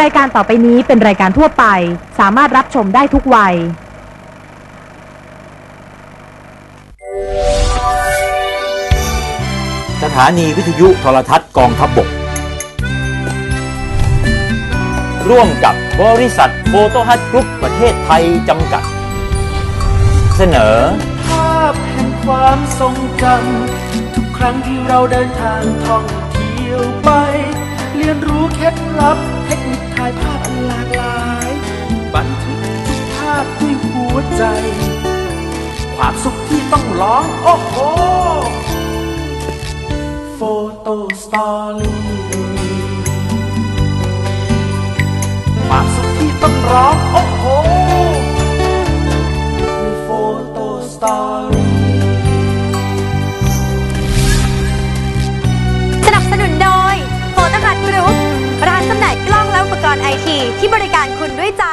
รายการต่อไปนี้เป็นรายการทั่วไป สามารถรับชมได้ทุกวัย สถานีวิทยุโทรทัศน์กองทัพบบก ร่วมกับบริษัทโฟโตฮัทกรุ๊ปประเทศไทยจำกัด เสนอ ภาพแห่งความทรงจำทุกครั้งที่เราเดินทางท่องเที่ยวไป เรียนรู้เคล็ดลับเทคนิค ด้วยหัวใจ ความสุขที่ต้องร้อง โอ้โหโฟโต้สตอรี่ความสุขที่ต้องร้อง โอ้โหโฟโต้สตอรี่สนับสนุนโดยโฟตพัทกรุ๊ปร้านจำหน่ายกล้องและอุปกรณ์ไอที ที่บริการคุณด้วยใจ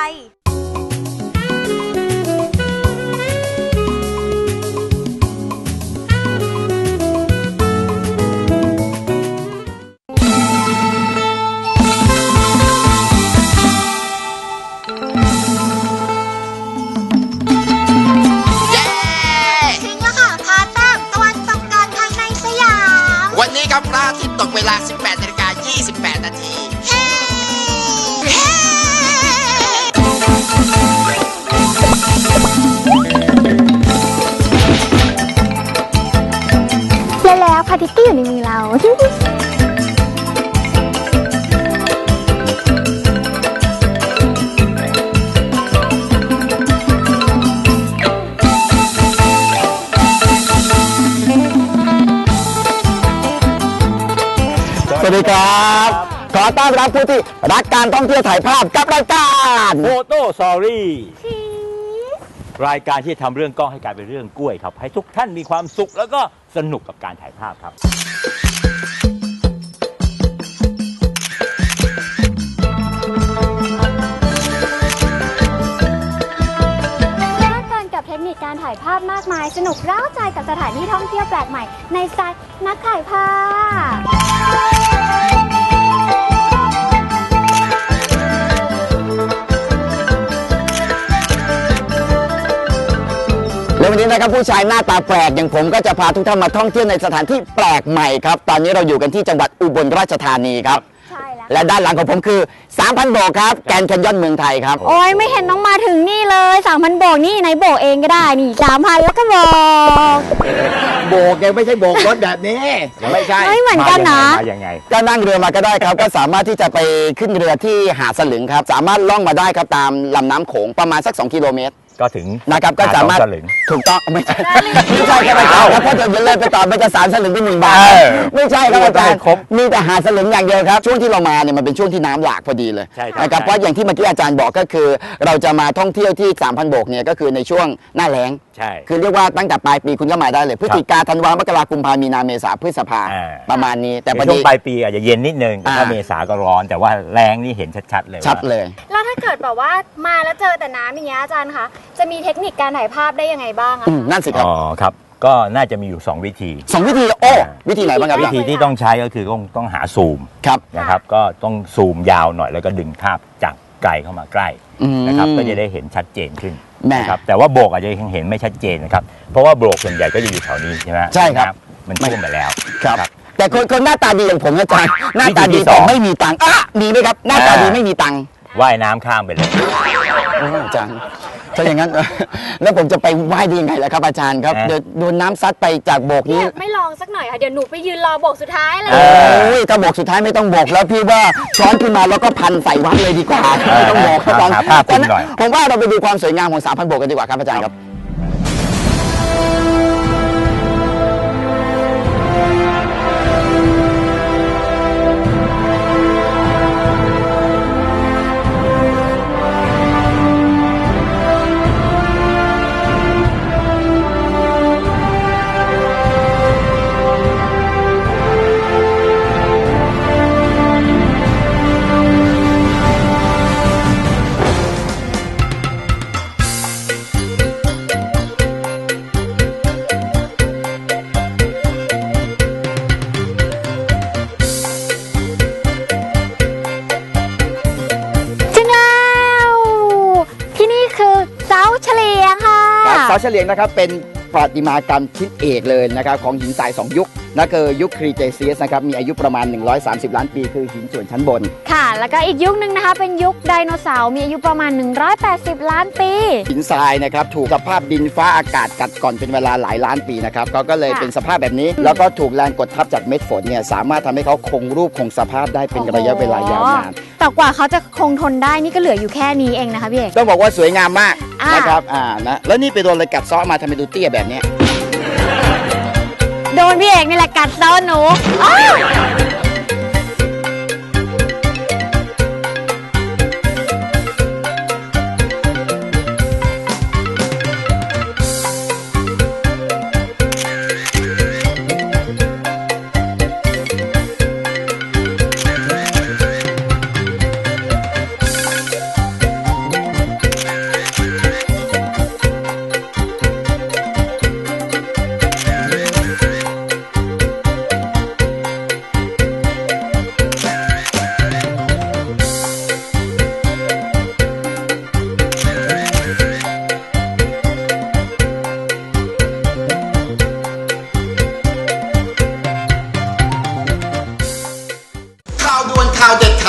ทิต ดีครับ ขอต้อนรับผู้ที่รักการท่องเที่ยวถ่ายภาพกับรายการโฟโต้ซอรี่รายการที่จะทำเรื่องกล้องให้กลายเป็นเรื่องกล้วยครับ ให้ทุกท่านมีความสุขแล้วก็สนุกกับการถ่ายภาพครับเพลิดเพลินกับเทคนิคการถ่ายภาพมากมาย สนุกเร้าใจกับสถานที่ท่องเที่ยวแปลกใหม่ ในสไตล์นักถ่ายภาพ และวันนี้นะครับผู้ชายหน้าตาแปลกอย่างผมก็จะพาทุกท่านมาท่องเที่ยวในสถานที่แปลกใหม่ครับ ตอนนี้เราอยู่กันที่จังหวัดอุบลราชธานีครับ ใช่แล้ว และด้านหลังของผมคือ 3,000 โบกครับ แกรนด์แคนยอนเมืองไทยครับ โอ้ยไม่เห็นต้องมาถึงนี่เลยสามพันโบกนี่ไหนโบกเองก็ได้นี่สามพันแล้วก็โบกโบกยังไม่ใช่โบกรถแบบนี้ ไม่ใช่ไม่เหมือนกันนะ มายังไง ก็นั่งเรือมาก็ได้ครับ ก็สามารถที่จะไปขึ้นเรือที่หาดสลึงครับ สามารถล่องมาได้ครับตามลำน้ำโขงประมาณสัก 2 กิโลเมตร ก็ถึงนะครับก็สามารถหดสลึง ถูกต้องไม่ใช่ไม่ใช่ครับอาจารย์ครับเพราะเดี๋ยวเลยไปต่อไปจะสารสลึงไปหนึ่งบาทเออไม่ใช่ครับอาจารย์ต้องให้ครบมีแต่หาสลึงอย่างเดียวครับ ช่วงที่เรามาเนี่ยมันเป็นช่วงที่น้ำหลากพอดีเลยใช่ครับนะครับใช่ เพราะอย่างที่เมื่อกี้อาจารย์บอกก็คือ เราจะมาท่องเที่ยวที่3,000โบกเนี่ยก็คือในช่วงหน้าแล้ง ใช่ คือเรียกว่าตั้งแต่ปลายปีคุณก็มาได้เลยพฤศจิกาธันวามกรากุมภามีนาเมษาพฤษภาอ่า ประมาณนี้ แต่ในพอช่วดี งปลายปีอาจจะเย็นนิดนึงแต่ถ้าอ่า เมษาก็ร้อน แต่ว่าแรงนี่เห็นชัดๆเลยชัดว่า เลยแล้วถ้า เกิดแบบว่ามาแล้วเจอแต่น้ำอย่างเงี้ยอาจารย์คะจะมีเทคนิคการถ่ายภาพได้ยังไงบ้างอะอืมนั่นสิครับอ๋อครับ ก็น่าจะมีอยู่ 2 วิธีสองวิธีโอ้วิธีไหนบ้างครับวิอาจารธีย์ที่ต้องใช้ก็คือต้องต้องหาซูมครับนะครับ ก็ต้องซูมยาวหน่อยแล้วก็ดึงภาพจากไกลเข้ามาใกล้อืม นะครับ ก็จะได้เห็นชัดเจนขึ้นแม่นะครับแต่ว่าโบกอาจจะยังเห็นไม่ชัดเจนนะครับ เพราะว่าโบกส่วนใหญ่ก็จะอยู่แถวนี้ใช่ไหมใช่ครับ น้ำมันท่วมไปแล้ว ครับ แต่คนคนหน้าตาดีอย่างผมนะอาจารย์หน้าตาวิธีดีที่สแต่อง ไม่มีตังค์อะมีไหมครับ หน้าตาดีอ่าไม่มีตังค์ ว่ายน้ำข้ามไปเลย โอ้ยอาจารย์ถ้าอย่างนั้น แล้วผมจะไปไหว้ได้ยังไงล่ะครับอาจารย์ครับฮะเดี๋ยวโดนน้ำซัดไปจากโบกเนี่นี้ยไม่ลองสักหน่อยค่ะ เดี๋ยวหนูไปยืนรอโบกสุดท้ายเลยเอโอ้ยถ้าโบกสุดท้ายไม่ต้องโบกแล้วพี่ว่าช้อนขึ้นมาแล้วก็พันใส่วัดเลยดีกว่าไม่ต้องโบกหาหาภาพขึ้นหน่อย ผมว่าเราไปดูความสวยงามของสามพันโบกกันดีกว่าครับอาจารย์ครับ เฉลียงนะครับเป็นประติมากรรมชิ้นเอกเลยนะครับของหินทราย2ยุค นั่นคือยุคครีเทเซียสนะครับ มีอายุประมาณ 130 ล้านปี คือหินส่วนชั้นบน ค่ะ แล้วก็อีกยุคนึงนะคะ เป็นยุคไดโนเสาร์ มีอายุประมาณ 180 ล้านปี หินทรายนะครับ ถูกสภาพดินฟ้าอากาศกัดก่อนเป็นเวลาหลายล้านปีนะครับก็ก็เลยค่ะเป็นสภาพแบบนี้ แล้วก็ถูกแรงกดทับจากเม็ดฝนเนี่ย สามารถทำให้เขาคงรูปคงสภาพได้เป็นระยะเวลายาวนาน แต่กว่าเขาจะคงทนได้นี่ก็เหลืออยู่แค่นี้เองนะคะพี่เอก ต้องบอกว่าสวยงามมากอ่านนะครับ อ่า นะ แล้วนี่ไปโดนอะไรกัดเซ้อมาทำไมดูเตี้ยแบบเนี้ย โดนพี่เอกนี่แหละกัดซ้อนหนูอ้าว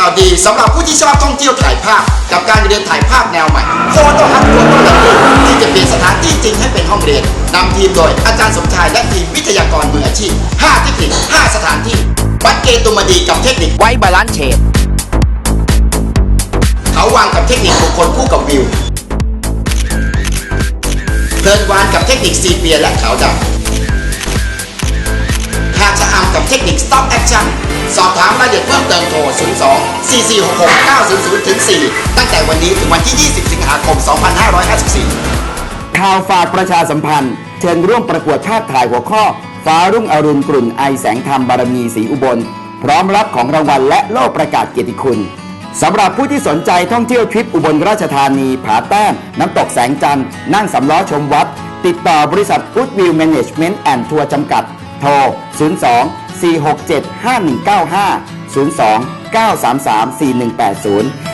าวเด็ดข่าวดีสำหรับผู้ที่ชอบท่องเที่ยวถ่ายภาพ กับการเรียนถ่ายภาพแนวใหม่โฟโต้ฮัทโฟโต้ลับที่จะเปลี่ยนสถานที่จริงให้เป็นห้องเรียนนำทีมโดยอาจารย์สมชายและทีมวิทยากรมืออาชีพ 5 เทคนิค 5 สถานที่ วัดเกตุมดีกับเทคนิคไว้บาลานซ์เชดเขาวางกับเทคนิคบุคคลคู่กับวิวเพลินวานกับเทคนิคซีเปียและขาวดำหากจะอำกับเทคนิค stop action สอบถามรายละเอียดเพิ่มเติมโทร 02 4466 900ถึง4ตั้งแต่วันนี้ถึงวันที่ 20 สิงหาคม 2554 ข่าวฝากประชาสัมพันธ์ เชิญร่วมประกวดภาพถ่ายหัวข้อ ฟ้ารุ่งอรุณกลุ่นไอแสงธรรมบารมีสีอุบล พร้อมรับของรางวัลและโล่ประกาศเกียรติคุณสำหรับผู้ที่สนใจท่องเที่ยวทริปอุบลราชธานีผาแต้มน้ำตกแสงจันทร์นั่งสำล้อชมวัด ติดต่อบริษัท Goodwill Management and Tour จำกัด โทร 02 467 5195 02 933 4180